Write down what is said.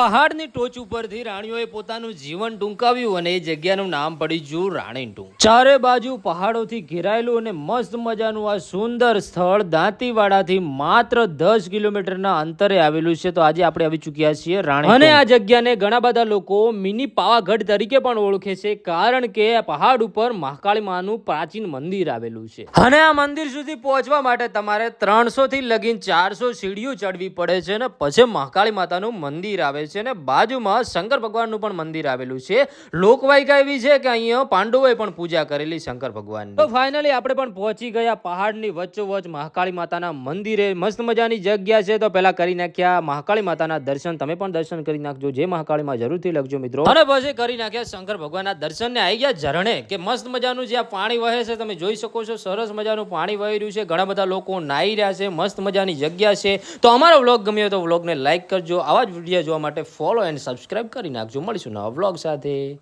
પહાડની ટોચ ઉપરથી રાણીઓએ પોતાનું જીવન ટૂંકાવ્યું અને એ જગ્યાનું નામ પડી ગયું રાણી ટૂંક ચારે બાજુ પહાડોથી ઘેરાયેલું અને મસ્ત મજાનું આ સુંદર સ્થળ દાંતીવાડાથી માત્ર દસ કિલોમીટરના અંતરે આવેલું છે. તો આજે આપણે આવી ચૂક્યા છીએ રાણી અને આ જગ્યાને ઘણા બધા લોકો મિની પાવાગઢ તરીકે પણ ઓળખે છે કારણ કે આ પહાડ ઉપર મહાકાળી માનું પ્રાચીન મંદિર આવેલું છે. અને આ મંદિર સુધી પહોંચવા માટે તમારે ત્રણસો થી લગીન ચારસો સીડીઓ ચડવી પડે છે અને પછી મહાકાળી માતાનું મંદિર આવે છે ને બાજુમાં શંકર ભગવાનનું પણ મંદિર આવેલું છે. લોકવાયકા એવી છે કે અહીંયા પાંડવોએ પણ પૂજા કરેલી શંકર ભગવાન તો ફાઇનલી આપણે પણ પહોંચી ગયા પહાડની વચ્ચોવચ મહાકાળી માતાના મંદિરે. મસ્ત મજાની જગ્યા છે તો પહેલા કરી નાખ્યા મહાકાળી માતાના દર્શન. તમે પણ દર્શન કરી નાખજો જે મહાકાળીમાં જરૂરથી લખજો મિત્રો. અને પછી કરી નાખ્યા શંકર ભગવાનના દર્શનને આવી ગયા ઝરણે કે મસ્ત મજાનું જ્યાં પાણી વહે છે તમે જોઈ શકો છો સરસ મજાનું પાણી વહી રહ્યું છે. ઘણા બધા લોકો નાહી રહ્યા છે મસ્ત મજાની જગ્યા છે. તો અમારો વ્લોગ ગમ્યો તો વ્લોગને લાઈક કરજો આવા જ વીડિયો જોવા માટે ફોલો એન્ડ સબસ્ક્રાઈબ કરી નાખજો. મળીશું નવા વ્લોગ સાથે.